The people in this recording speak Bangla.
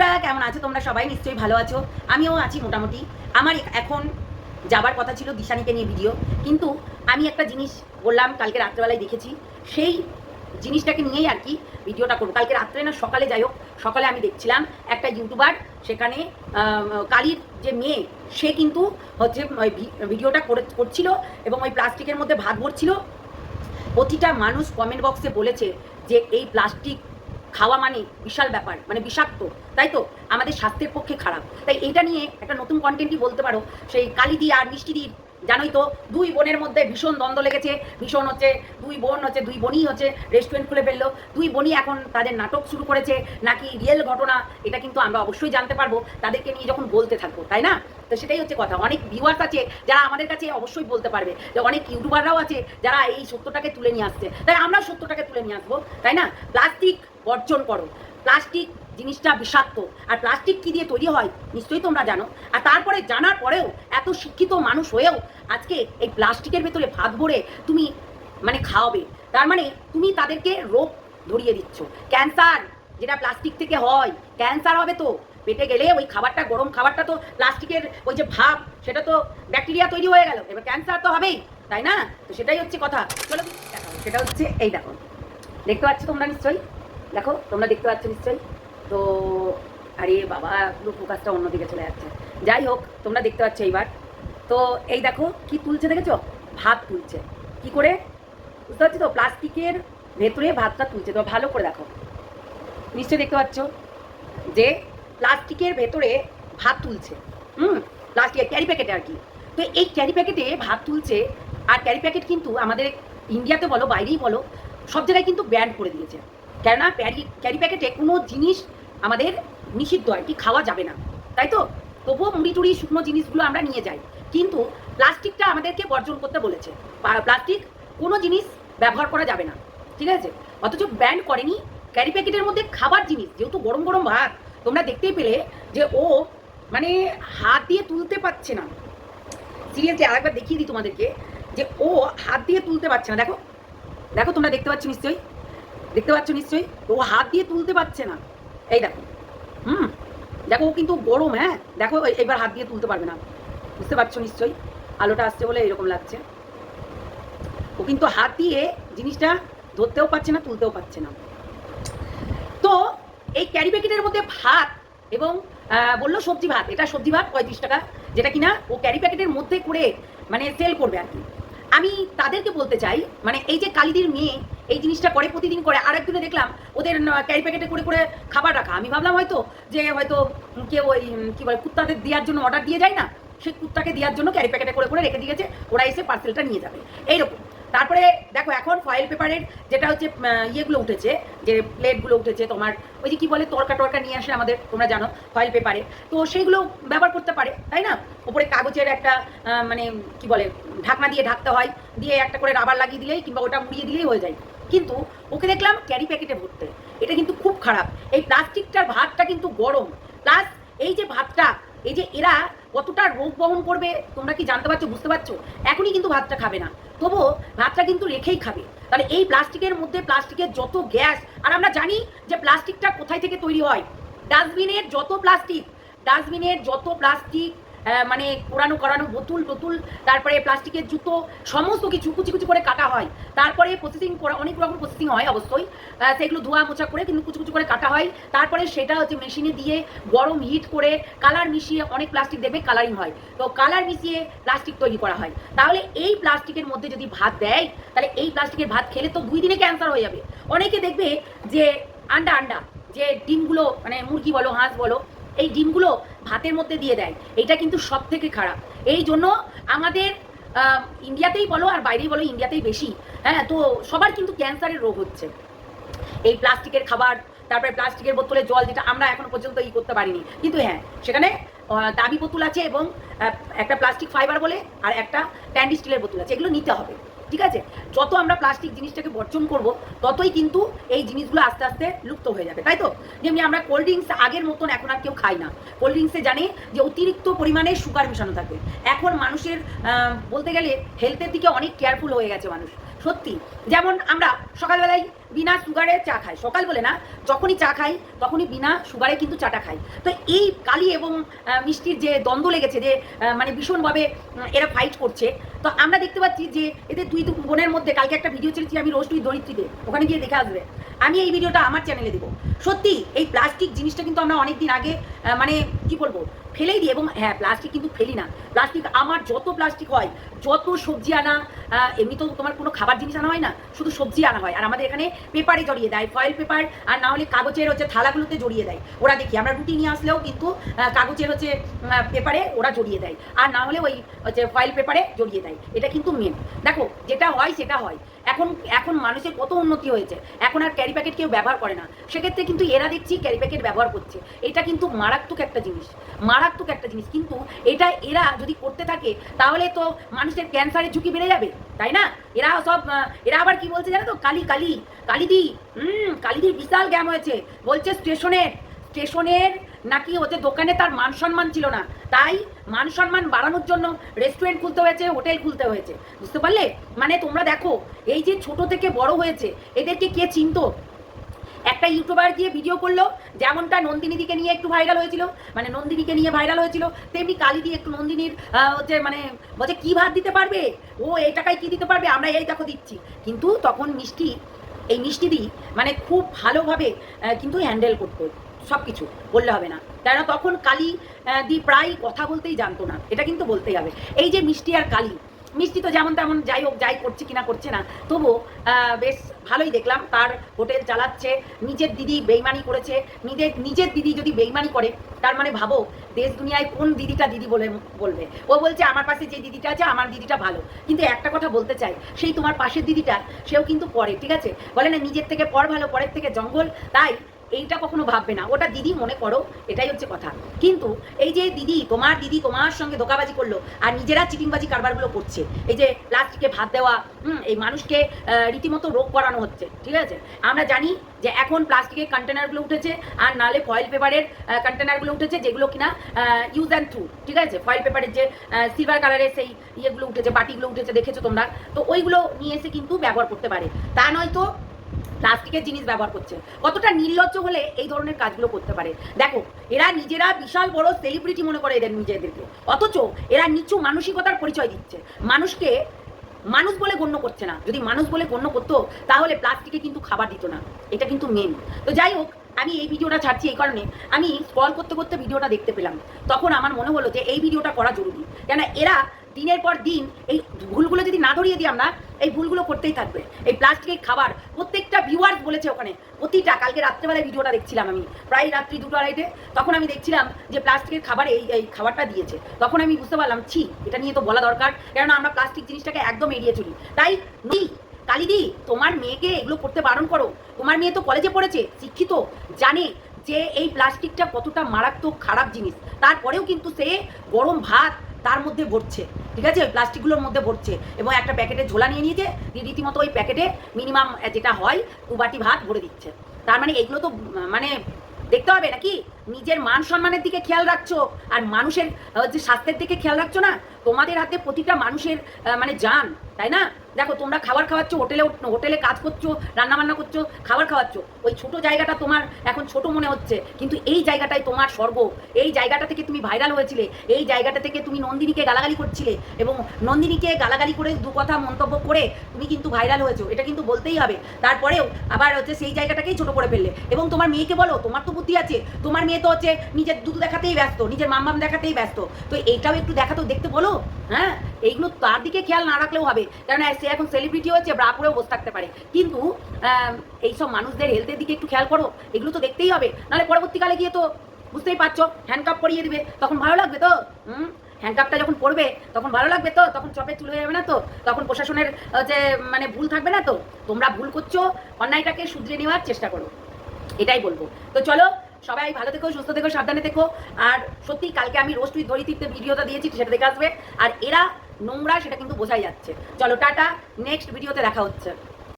বন্ধুরা, কেমন আছো? তোমরা সবাই নিশ্চয়ই ভালো আছো। আমিও আছি মোটামুটি। আমার এখন যাবার কথা ছিল দিশানিকে নিয়ে ভিডিও কিন্তু আমি একটা জিনিস বললাম, কালকে রাত্রেবেলায় দেখেছি। সেই জিনিসটাকে নিয়েই আর কি ভিডিওটা করব। কালকে রাত্রে না, সকালে যাই হোক, সকালে আমি দেখছিলাম একটা ইউটিউবার সেখানে কালীর যে মেয়ে, সে কিন্তু হচ্ছে ভিডিওটা করে, করছিল এবং ওই প্লাস্টিকের মধ্যে ভাত ভরছিল। প্রতিটা মানুষ কমেন্ট বক্সে বলেছে যে, এই প্লাস্টিক খাওয়া মানে বিশাল ব্যাপার মানে বিষাক্ত, তাই তো? আমাদের স্বাস্থ্যের পক্ষে খারাপ। তাই এটা নিয়ে একটা নতুন কন্টেন্টই বলতে পারো, সেই কালিদি আর মিষ্টিদির, জানোই তো, দুই বোনের মধ্যে ভীষণ দ্বন্দ্ব লেগেছে। ভীষণ হচ্ছে, দুই বোন হচ্ছে, দুই বোনই হচ্ছে রেস্টুরেন্ট খুলে ফেলল। দুই বোনই এখন তাদের নাটক শুরু করেছে, নাকি রিয়েল ঘটনা, এটা কিন্তু আমরা অবশ্যই জানতে পারব, তাদেরকে নিয়ে যখন বলতে থাকব, তাই না? তো সেটাই হচ্ছে কথা। অনেক ভিউয়ার্স আছে, যারা আমাদের কাছে অবশ্যই বলতে পারবে যে অনেক ইউটিউবাররাও আছে, যারা এই সত্যটাকে তুলে নিয়ে আসছে। তাই আমরা সত্যটাকে তুলে নিয়ে আসব, তাই না? প্লাস্টিক বর্জন করো। প্লাস্টিক জিনিসটা বিষাক্ত। আর প্লাস্টিক কি দিয়ে তৈরি হয়? নিশ্চয়ই তোমরা জানো। আর তারপরে জানার পরেও এত শিক্ষিত মানুষ হয়েও আজকে এই প্লাস্টিকের ভেতরে ভাত ভরে তুমি মানে খাওয়াবে। তার মানে তুমি তাদেরকে রোগ ধরিয়ে দিচ্ছ। ক্যান্সার যেটা প্লাস্টিক থেকে হয়, ক্যান্সার হবে তো। পেটে গেলে ওই খাবারটা, গরম খাবারটা তো প্লাস্টিকের ওই যে ভাব, সেটা তো ব্যাকটেরিয়া তৈরি হয়ে গেল। এবার ক্যান্সার তো হবেই, তাই না? তো সেটাই হচ্ছে কথা। চলো সেটা হচ্ছে এই দেখো। দেখতে পাচ্ছ তোমরা নিশ্চয়ই? দেখো, তোমরা দেখতে পাচ্ছ নিশ্চয়ই? তো, আরে বাবা, পুরো ফোকাসটা অন্যদিকে চলে যাচ্ছে। যাই হোক, তোমরা দেখতে পাচ্ছ এইবার। তো, এই দেখো, কি তুলছে দেখেছ? ভাত তুলছে। কি করে? বুঝতে পারছি তো? প্লাস্টিকের ভেতরে ভাতটা তুলছে। তো ভালো করে দেখো। নিশ্চয়ই দেখতে পাচ্ছ যে, প্লাস্টিকের ভেতরে ভাত তুলছে। হুম? প্লাস্টিকের ক্যারি প্যাকেটে আর কি। তো এই ক্যারি প্যাকেটে ভাত তুলছে। আর ক্যারি প্যাকেট কিন্তু আমাদের ইন্ডিয়াতে বলো, বাইরেই বলো, সব জায়গায় কিন্তু ব্যান্ড করে দিয়েছে। কেননা প্যারি, ক্যারি প্যাকেটে কোনো জিনিস আমাদের নিষিদ্ধ আর কি, খাওয়া যাবে না। তাই তো? তবুও মুড়ি টুড়ি, শুকনো জিনিসগুলো আমরা নিয়ে যাই। কিন্তু প্লাস্টিকটা আমাদেরকে বর্জন করতে বলেছে। প্লাস্টিক কোনো জিনিস ব্যবহার করা যাবে না। ঠিক আছে? অথচ ব্যান্ড করেনি ক্যারি প্যাকেটের মধ্যে খাবার জিনিস, যেহেতু গরম গরম ভাত। তোমরা দেখতেই পেলে যে ও মানে হাত দিয়ে তুলতে পারছে না। সিরিয়াসলি আরেকবার দেখিয়ে দিই তোমাদেরকে যে ও হাত দিয়ে তুলতে পারছে না। দেখো দেখো তোমরা দেখতে পাচ্ছ নিশ্চয়ই? দেখতে পাচ্ছ নিশ্চয়ই? ও হাত দিয়ে তুলতে পারছে না। এই দেখো। হুম? দেখো, ও কিন্তু গরম হ্যাঁ? দেখো এবার হাত দিয়ে তুলতে পারবে না। বুঝতে পারছ নিশ্চয়ই? আলোটা আসছে বলে এরকম লাগছে। ও কিন্তু হাত দিয়ে জিনিসটা ধরতেও পারছে না, তুলতেও পারছে না। তো, এই ক্যারি প্যাকেটের মধ্যে ভাত এবং বলল সবজি ভাত। এটা সবজি ভাত, পঁয়ত্রিশ টাকা। যেটা কিনা ও ক্যারি প্যাকেটের মধ্যে করে মানে সেল করবে আর কি। আমি তাদেরকে বলতে চাই মানে এই যে কালিদির মেয়ে, এই জিনিসটা করে প্রতিদিন করে আর একদিনে দেখলাম ওদের ক্যারি প্যাকেটে করে করে খাবার রাখা। আমি ভাবলাম হয়তো যে হয়তো কেউ ওই কী বলে, কুত্তাদের দেওয়ার জন্য অর্ডার দিয়ে যায় না? সেই কুত্তাকে দেওয়ার জন্য ক্যারি প্যাকেটে করে করে রেখে দিয়েছে, ওরা এসে পার্সেলটা নিয়ে যাবে। এইরকম। তারপরে দেখো এখন ফয়েল পেপারের যেটা হচ্ছে ইয়েগুলো উঠেছে, যে প্লেটগুলো উঠেছে তোমার, ওই যে কি বলে, তরকা টরকা নিয়ে আসে আমাদের, তোমরা জানো ফয়েল পেপারে তো সেইগুলো ব্যবহার করতে পারে, তাই না? ওপরে কাগজের একটা মানে কি বলে, ঢাকনা দিয়ে ঢাকতে হয়, দিয়ে একটা করে রাবার লাগিয়ে দিলেই কিংবা ওটা মুড়িয়ে দিলেই হয়ে যায়। কিন্তু ওকে দেখলাম ক্যারি প্যাকেটে ভরতে। এটা কিন্তু খুব খারাপ। এই প্লাস্টিকটার ভাতটা কিন্তু গরম। প্লাস এই যে ভাতটা, এই যে এরা কতটা রোগ বহন করবে, তোমরা কি জানতে পারছ, বুঝতে পারছ? এখনই কিন্তু ভাতটা খাবে না। তবুও ভাতটা কিন্তু রেখেই খাবে। তাহলে এই প্লাস্টিকের মধ্যে প্লাস্টিকের যত গ্যাস, আর আমরা জানি যে প্লাস্টিকটা কোথায় থেকে তৈরি হয়? ডাস্টবিনের যত প্লাস্টিক, ডাস্টবিনের যত প্লাস্টিক মানে কোরানো করানো বোতল টোতুল, তারপরে প্লাস্টিকের জুতো, সমস্ত কিছু কুচি কুচি করে কাটা হয়। তারপরে প্রসেসিং করা, অনেক রকম প্রসেসিং হয় অবশ্যই। সেগুলো ধোয়া মোছা করে কিন্তু কুচি কুচি করে কাটা হয়। তারপরে সেটা হচ্ছে মেশিনে দিয়ে গরম হিট করে কালার মিশিয়ে অনেক প্লাস্টিক দেখবে কালারিং হয়। তো কালার মিশিয়ে প্লাস্টিক তৈরি করা হয়। তাহলে এই প্লাস্টিকের মধ্যে যদি ভাত দেয়, তাহলে এই প্লাস্টিকের ভাত খেলে তো দুই দিনে ক্যান্সার হয়ে যাবে। অনেকে দেখবে যে আন্ডা আন্ডা, যে ডিমগুলো মানে মুরগি বলো, হাঁস বলো এই ডিমগুলো ভাতের মধ্যে দিয়ে দেয়। এটা কিন্তু সব থেকে খারাপ। এই জন্য আমাদের ইন্ডিয়াতেই বলো আর বাইরেই বলো, ইন্ডিয়াতেই বেশি। হ্যাঁ তো সবার কিন্তু ক্যান্সারের রোগ হচ্ছে। এই প্লাস্টিকের খাবার, তারপরে প্লাস্টিকের বোতলে জল যেটা আমরা এখনও পর্যন্ত ই করতে পারিনি। কিন্তু হ্যাঁ সেখানে দাবি বোতল আছে এবং একটা প্লাস্টিক ফাইবার বলে আর একটা ট্যান্ডি স্টিলের বোতল আছে। এগুলো নিতে হবে। ঠিক আছে? যত আমরা প্লাস্টিক জিনিসটাকে বর্জন করব, ততই কিন্তু এই জিনিসগুলো আস্তে আস্তে লুপ্ত হয়ে যাবে, তাই তো? যেমনি আমরা কোল্ড ড্রিঙ্কস আগের মতন এখন আর কেউ খাই না। কোল্ড ড্রিঙ্কসে জানি যে অতিরিক্ত পরিমাণে সুগার মেশানো থাকবে। এখন মানুষের বলতে গেলে হেলথের দিকে অনেক কেয়ারফুল হয়ে গেছে মানুষ, সত্যি। যেমন আমরা সকালবেলায় বিনা সুগারে চা খায়। সকাল বলে না, যখনই চা খাই, তখনই বিনা সুগারে কিন্তু চাটা খাই। তো এই কালি এবং মিষ্টির যে দ্বন্দ্ব লেগেছে, যে মানে ভীষণভাবে এরা ফাইট করছে, তো আমরা দেখতে পাচ্ছি যে, এদের দুই বোনের মধ্যে কালকে একটা ভিডিও ছেড়েছি আমি রোজ দুই দরিদ্রীতে ওখানে গিয়ে দেখে আসবে। আমি এই ভিডিওটা আমার চ্যানেলে দেবো। সত্যি, এই প্লাস্টিক জিনিসটা কিন্তু আমরা অনেক দিন আগে মানে কি বলব, ফেলেই দিই এবং হ্যাঁ প্লাস্টিক কিন্তু ফেলি না। প্লাস্টিক আমার যত প্লাস্টিক হয়, যত সবজি আনা এমনি তো তোমার কোনো খাবার জিনিস আনা হয় না, শুধু সবজি আনা হয়। আর আমাদের এখানে পেপারে জড়িয়ে দেয় ফয়েল পেপার আর না হলে কাগজের হচ্ছে থালাগুলোতে জড়িয়ে দেয়। ওরা দেখি, আমরা রুটি নিয়ে আসলেও কিন্তু কাগজের হচ্ছে পেপারে ওরা জড়িয়ে দেয়। আর না হলে ওই হচ্ছে ফয়েল পেপারে জড়িয়ে দেয়। এটা কিন্তু মেন দেখো, যেটা হয়, সেটা হয়। এখন এখন মানুষের কত উন্নতি হয়েছে। এখন আর ক্যারি প্যাকেট কেউ ব্যবহার করে না। সেক্ষেত্রে কিন্তু এরা দেখছি ক্যারি প্যাকেট ব্যবহার করছে। এটা কিন্তু মারাত্মক একটা জিনিস। মারাত্মক একটা জিনিস। কিন্তু এটা, এরা যদি করতে থাকে, তাহলে তো মানুষের ক্যান্সারের ঝুঁকি বেড়ে যাবে। তাই না? এরা সব এরা আবার কি বলছে জানো তো? কালী কালী, কালীদি, হুম কালীদি বিশাল গ্যাম হয়েছে। বলছে স্টেশনের স্টেশনের নাকি ওদের দোকানে তার মান সম্মান ছিল না। তাই মান সম্মান বাড়ানোর জন্য রেস্টুরেন্ট খুলতে হয়েছে হোটেল খুলতে হয়েছে। বুঝতে পারলে? মানে তোমরা দেখো, এই যে ছোট থেকে বড় হয়েছে, এদেরকে কে চিনতো? একটা ইউটিউবার গিয়ে ভিডিও করল, যেমনটা নন্দিনীদিকে নিয়ে একটু ভাইরাল হয়েছিল মানে নন্দিনীকে নিয়ে ভাইরাল হয়েছিল, তেমনি কালি দিয়ে একটু নন্দিনীর হচ্ছে মানে বলছে, কি ভাত দিতে পারবে? ও এই টাকায় কী দিতে পারবে? আমরা এই দেখো দিচ্ছি। কিন্তু তখন মিষ্টি, এই মিষ্টি দি মানে খুব ভালোভাবে কিন্তু হ্যান্ডেল করতো সব কিছু বললে হবে না। কেননা তখন কালি দি প্রায় কথা বলতেই জানতো না, এটা কিন্তু বলতেই হবে। এই যে মিষ্টি আর কালি, মিষ্টি তো যেমন তেমন যাই হোক, যাই করছে কিনা, করছে না তবু বেশ ভালোই দেখলাম, তার হোটেল চালাচ্ছে, নিজের দিদি বেইমানি করেছে, নিজের নিজের দিদি যদি বেইমানি করে, তার মানে ভাবো, দেশ দুনিয়ায় কোন দিদিটা দিদি বলে বলবে? ও বলছে, আমার পাশে যে দিদিটা আছে, আমার দিদিটা ভালো। কিন্তু একটা কথা বলতে চাই, সেই তোমার পাশের দিদিটা সেও কিন্তু পড়ে ঠিক আছে? বলে না, নিজের থেকে পর ভালো, পরের থেকে জঙ্গল। তাই এইটা কখনো ভাববে না। ওটা দিদি মনে করো, এটাই হচ্ছে কথা। কিন্তু এই যে দিদি, তোমার দিদি তোমার সঙ্গে ধোকাবাজি করল আর নিজেরা চিটিংবাজি কারবারগুলো করছে, এই যে প্লাস্টিকে ভাত দেওয়া, হুম, এই মানুষকে রীতিমতো রোগ করানো হচ্ছে, ঠিক আছে? আমরা জানি যে এখন প্লাস্টিকের কন্টেনারগুলো উঠেছে আর নালে ফয়েল পেপারের কন্টেনারগুলো উঠেছে যেগুলো কিনা ইউজ অ্যান্ড থ্রু ঠিক আছে? ফয়েল পেপারের যে সিলভার কালারের সেই ইয়েগুলো উঠেছে, বাটিগুলো উঠেছে, দেখেছ তোমরা? তো ওইগুলো নিয়ে এসে কিন্তু ব্যবহার করতে পারে। তা নয়তো প্লাস্টিকের জিনিস ব্যবহার করছে। কতটা নির্লজ্জ হলে এই ধরনের কাজগুলো করতে পারে। দেখো, এরা নিজেরা বিশাল বড় সেলিব্রিটি মনে করে এদের নিজেদেরকে। অথচ এরা নিচু মানসিকতার পরিচয় দিচ্ছে। মানুষকে মানুষ বলে গণ্য করছে না। যদি মানুষ বলে গণ্য করতো, তাহলে প্লাস্টিকে কিন্তু খাবার দিত না। এটা কিন্তু মেন তো যাই হোক, আমি এই ভিডিওটা ছাড়ছি এই কারণে। আমি স্ক্রল করতে করতে ভিডিওটা দেখতে পেলাম। তখন আমার মনে হলো যে এই ভিডিওটা করা জরুরি। কেন এরা দিনের পর দিন এই ভুলগুলো যদি না ধরিয়ে দিই আমরা এই ভুলগুলো করতেই থাকবে। এই প্লাস্টিকের খাবার, প্রত্যেকটা ভিউয়ার্স বলেছে ওখানে। প্রতিটা, কালকে রাত্রেবেলায় ভিডিওটা দেখছিলাম আমি। প্রায় রাত্রি দুটো আড়াইটে, তখন আমি দেখছিলাম যে প্লাস্টিকের খাবার এই এই খাবারটা দিয়েছে। তখন আমি বুঝতে পারলাম, ছি, এটা নিয়ে তো বলা দরকার। কেননা আমরা প্লাস্টিক জিনিসটাকে একদম এড়িয়ে চলি। তাই নি, কালিদি, তোমার মেয়েকে এগুলো করতে বারণ করো। তোমার মেয়ে তো কলেজে পড়েছে, শিক্ষিত, জানে যে এই প্লাস্টিকটা কতটা মারাত্মক খারাপ জিনিস। তারপরেও কিন্তু সে গরম ভাত তার মধ্যে ভরছে, ঠিক আছে? ওই প্লাস্টিকগুলোর মধ্যে ভরছে। এবং একটা প্যাকেটে ঝোলা নিয়ে নিয়েছে রীতিমতো ওই প্যাকেটে মিনিমাম যেটা হয়, দু বাটি ভাত ভরে দিচ্ছে। তার মানে এগুলো তো মানে দেখতে হবে নাকি? নিজের মান সম্মানের দিকে খেয়াল রাখছো, আর মানুষের যে স্বাস্থ্যের দিকে খেয়াল রাখছো না? তোমাদের হাতে প্রতিটা মানুষের মানে যান, তাই না? দেখো, তোমরা খাবার খাওয়াচ্ছ, হোটেলে হোটেলে কাজ করছ রান্না বান্না করছ, খাবার খাওয়াচ্ছ, ওই ছোট জায়গাটা তোমার এখন ছোট মনে হচ্ছে, কিন্তু এই জায়গাটাই তোমার স্বর্গ। এই জায়গাটা থেকে তুমি ভাইরাল হয়েছিলে, এই জায়গাটা থেকে তুমি নন্দিনীকে গালাগালি করছিলে এবং নন্দিনীকে গালাগালি করে দু কথা মন্তব্য করে তুমি কিন্তু ভাইরাল হয়েছো, এটা কিন্তু বলতেই হবে। তারপরেও আবার হচ্ছে সেই জায়গাটাকেই ছোট করে ফেললে। এবং তোমার মেয়েকে বলো, তোমার তো বুদ্ধি আছে, তোমার মেয়ে তো হচ্ছে নিজের দুধ দেখাতেই ব্যস্ত, নিজের মাম্মাম দেখাতেই ব্যস্ত। তো এইটাও একটু দেখাতো, দেখতে বলো হ্যাঁ? এইগুলো তার দিকে খেয়াল না রাখলেও হবে। কারণ সে এখন সেলিব্রিটি হচ্ছে ব্রা পরেও বসে থাকতে পারে। কিন্তু এইসব মানুষদের হেলথের দিকে একটু খেয়াল করো। এগুলো তো দেখতেই হবে। নাহলে পরবর্তীকালে গিয়ে তো বুঝতেই পারছ হ্যান্ডকাপ পরিয়ে দিবে। তখন ভালো লাগবে তো? হুম? হ্যান্ডকাপটা যখন পড়বে তখন ভালো লাগবে তো? তখন চপে চুল হয়ে যাবে না তো? তখন প্রশাসনের যে মানে ভুল থাকবে না তো? তোমরা ভুল করছ, অন্যায়টাকে শুধরে নেওয়ার চেষ্টা করো। এটাই বলব। তো চলো, সবাই ভালো থেকো, সুস্থ থেকো, সাবধানে থেকো। আর সত্যি, কালকে আমি রোজ তুই ধরিত্রীতে ভিডিওটা দিয়েছি, সেটা দেখে আসবে। আর এরা নোংরা সেটা কিন্তু বোঝাই যাচ্ছে। চলো টাটা নেক্সট ভিডিওতে দেখা হচ্ছে।